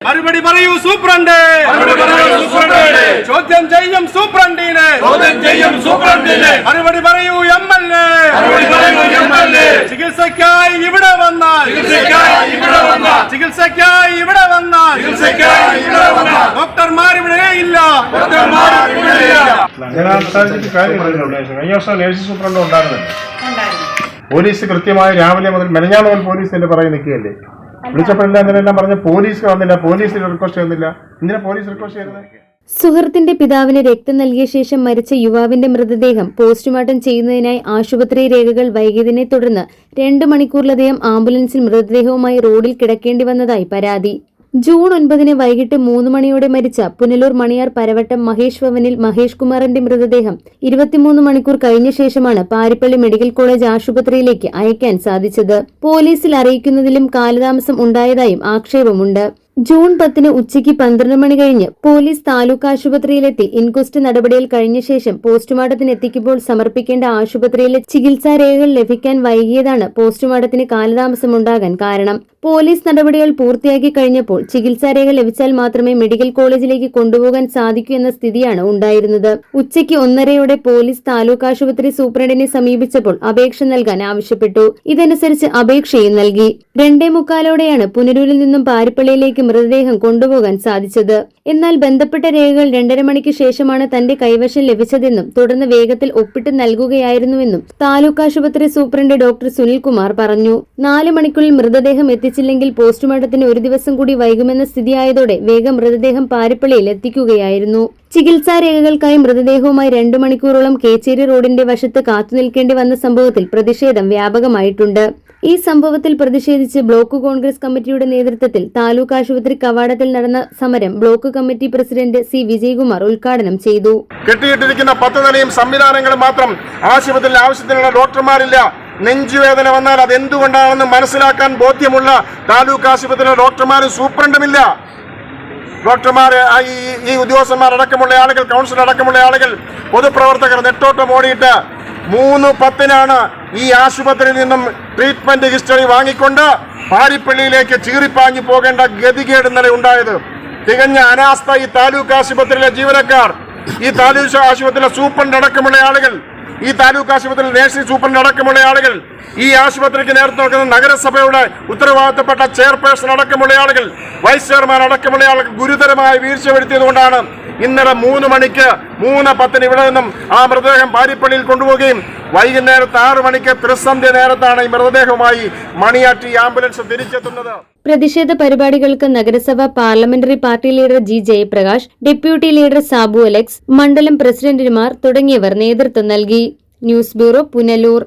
മറുപടി പറയൂ സൂപ്രണ്ട്. ചോദ്യം ചെയ്യും സൂപ്രണ്ടിനെ. ചോദ്യം ചെയ്യും സൂപ്രണ്ടിനെ. മറുപടി പറയൂ എം എൽ എ. ചികിത്സക്കായി ഇവിടെ വന്നാൽ. ചികിത്സക്കായി ഇവിടെ വന്നാൽ. ചികിത്സക്കായി ഇവിടെ വന്നാൽ. ഡോക്ടർമാർ ഇവിടെ ഇല്ല. ഞാൻ കഴിഞ്ഞ വർഷം നേഴ്സ് സൂപ്രണ്ട് ഉണ്ടായിരുന്നില്ല. പോലീസ് കൃത്യമായി രാവിലെ മുതൽ മെനഞ്ഞാണ് മുതൽ പോലീസ് എന്റെ പറയും നിൽക്കുകയല്ലേ? വിളിച്ചപ്പോഴെല്ലാം അങ്ങനെല്ലാം പറഞ്ഞ പോലീസ് വന്നില്ല പോലീസിൽ റിക്വസ്റ്റ് ചെയ്യുന്നില്ല. എന്തിനാ പോലീസ് റിക്വസ്റ്റ് ചെയ്യുന്നത്? സുഹൃത്തിന്റെ പിതാവിന് രക്തം നൽകിയ ശേഷം മരിച്ച യുവാവിന്റെ മൃതദേഹം പോസ്റ്റ്മോർട്ടം ചെയ്യുന്നതിനായി ആശുപത്രി രേഖകൾ വൈകിയതിനെ തുടർന്ന് രണ്ട് മണിക്കൂറിലധികം ആംബുലൻസിൽ മൃതദേഹവുമായി റോഡിൽ കിടക്കേണ്ടി വന്നതായി പരാതി. ജൂൺ ഒൻപതിന് വൈകിട്ട് മൂന്ന് മണിയോടെ മരിച്ച പുനലൂർ മണിയാർ പരവട്ടം മഹേഷ് ഭവനിൽ മഹേഷ് കുമാറിന്റെ മൃതദേഹം ഇരുപത്തിമൂന്ന് മണിക്കൂർ കഴിഞ്ഞ ശേഷമാണ് പാരിപ്പള്ളി മെഡിക്കൽ കോളേജ് ആശുപത്രിയിലേക്ക് അയക്കാൻ സാധിച്ചത്. പോലീസിൽ അറിയിക്കുന്നതിലും കാലതാമസം ഉണ്ടായതായും ആക്ഷേപമുണ്ട്. ജൂൺ പത്തിന് ഉച്ചയ്ക്ക് പന്ത്രണ്ട് മണി കഴിഞ്ഞ് പോലീസ് താലൂക്ക് ആശുപത്രിയിലെത്തി. ഇൻക്വസ്റ്റ് നടപടിയിൽ കഴിഞ്ഞ ശേഷം പോസ്റ്റ്മോർട്ടത്തിന് എത്തിക്കുമ്പോൾ സമർപ്പിക്കേണ്ട ആശുപത്രിയിലെ ചികിത്സാ രേഖകൾ ലഭിക്കാൻ വൈകിയതാണ് പോസ്റ്റ്മോർട്ടത്തിന് കാലതാമസമുണ്ടാകാൻ കാരണം. പോലീസ് നടപടികൾ പൂർത്തിയാക്കി കഴിഞ്ഞപ്പോൾ ചികിത്സാ രേഖ ലഭിച്ചാൽ മാത്രമേ മെഡിക്കൽ കോളേജിലേക്ക് കൊണ്ടുപോകാൻ സാധിക്കൂ എന്ന സ്ഥിതിയാണ് ഉണ്ടായിരുന്നത്. ഉച്ചയ്ക്ക് ഒന്നരയോടെ പോലീസ് താലൂക്ക് ആശുപത്രി സൂപ്രണ്ടിനെ സമീപിച്ചപ്പോൾ അപേക്ഷ നൽകാൻ ആവശ്യപ്പെട്ടു. ഇതനുസരിച്ച് അപേക്ഷയും നൽകി. രണ്ടേ മുക്കാലോടെയാണ് പുനരൂരിൽ നിന്നും പാരിപ്പള്ളിയിലേക്ക് മൃതദേഹം കൊണ്ടുപോകാൻ സാധിച്ചത്. എന്നാൽ ബന്ധപ്പെട്ട രേഖകൾ രണ്ടര മണിക്ക് ശേഷമാണ് തന്റെ കൈവശം ലഭിച്ചതെന്നും തുടർന്ന് വേഗത്തിൽ ഒപ്പിട്ട് നൽകുകയായിരുന്നുവെന്നും താലൂക്ക് ആശുപത്രി സൂപ്രണ്ട് ഡോക്ടർ സുനിൽകുമാർ പറഞ്ഞു. നാല് മണിക്കുള്ളിൽ മൃതദേഹം എത്തിച്ചില്ലെങ്കിൽ പോസ്റ്റ്മോർട്ടത്തിന് ഒരു ദിവസം കൂടി വൈകുമെന്ന സ്ഥിതിയായതോടെ വേഗം മൃതദേഹം പാരിപ്പള്ളിയിൽ എത്തിക്കുകയായിരുന്നു. ചികിത്സാ രേഖകൾക്കായി മൃതദേഹവുമായി രണ്ടു മണിക്കൂറോളം കേച്ചേരി റോഡിന്റെ വശത്ത് കാത്തുനിൽക്കേണ്ടി വന്ന സംഭവത്തിൽ പ്രതിഷേധം വ്യാപകമായിട്ടുണ്ട്. ഈ സംഭവത്തിൽ പ്രതിഷേധിച്ച് ബ്ലോക്ക് കോൺഗ്രസ് കമ്മിറ്റിയുടെ നേതൃത്വത്തിൽ താലൂക്ക് ആശുപത്രി കവാടത്തിൽ നടന്ന സമരം block committee president C Vijayakumar ഉദ്ഘാടനം ചെയ്തു. കെട്ടിയിട്ടിരിക്കുന്ന പത്ത് നിലയും സംവിധാനങ്ങളും മാത്രം ആശുപത്രിയിൽ ആവശ്യത്തിനുള്ള ഡോക്ടർമാരില്ല. നെഞ്ചുവേദന വന്നാൽ അത് എന്തുകൊണ്ടാണെന്ന് മനസ്സിലാക്കാൻ ബോധ്യമുള്ള താലൂക്ക് ആശുപത്രിയിലെ ഡോക്ടർമാരും സൂപ്രണ്ടുമില്ല. ഡോക്ടർമാർ ഈ ഈ ഉദ്യോഗസ്ഥന്മാർ അടക്കമുള്ള ആളുകൾ കൗൺസിൽ അടക്കമുള്ള ആളുകൾ പൊതുപ്രവർത്തകർ നെട്ടോട്ടം ഓടിയിട്ട് മൂന്ന് പത്തിനാണ് ഈ ആശുപത്രിയിൽ നിന്നും ട്രീറ്റ്മെന്റ് ഹിസ്റ്ററി വാങ്ങിക്കൊണ്ട് പാരിപ്പള്ളിയിലേക്ക് ചീറിപ്പാഞ്ഞു പോകേണ്ട ഗതികേട് ഇന്നലെ ഉണ്ടായത്. തികഞ്ഞ അനാസ്ഥ ഈ താലൂക്ക് ആശുപത്രിയിലെ ജീവനക്കാർ. ഈ താലൂക്ക് ആശുപത്രിയിലെ സൂപ്രണ്ട് അടക്കമുള്ള ആളുകൾ ഈ താലൂക്ക് ആശുപത്രിയിൽ നേഴ്സിംഗ് സൂപ്രണ്ട് അടക്കമുള്ള ആളുകൾ ഈ ആശുപത്രിക്ക് നേരത്തെ നോക്കുന്ന നഗരസഭയുടെ ഉത്തരവാദിത്തപ്പെട്ട ചെയർപേഴ്സൺ അടക്കമുള്ള ആളുകൾ വൈസ് ചെയർമാൻ അടക്കമുള്ള ആളുകൾ ഗുരുതരമായി വീഴ്ച വരുത്തിയതുകൊണ്ടാണ് ഇന്നലെ മൂന്ന് മണിക്ക് മൂന്ന് പത്തിന് ഇവിടെ നിന്നും ആ മൃതദേഹം പാരിപ്പള്ളിയിൽ കൊണ്ടുപോവുകയും വൈകുന്നേരത്ത് ആറു മണിക്ക് ത്രിസന്ധ്യ നേരത്താണ് ഈ മൃതദേഹവുമായി മണിയാറ്റി ആംബുലൻസ് തിരിച്ചെത്തുന്നത്. പ്രതിഷേധ പരിപാടികൾക്ക് നഗരസഭ parliamentary party leader G Jayaprakash deputy leader Sabu Alex മണ്ഡലം പ്രസിഡന്റുമാർ തുടങ്ങിയവർ നേതൃത്വം നൽകി. News bureau Punalur.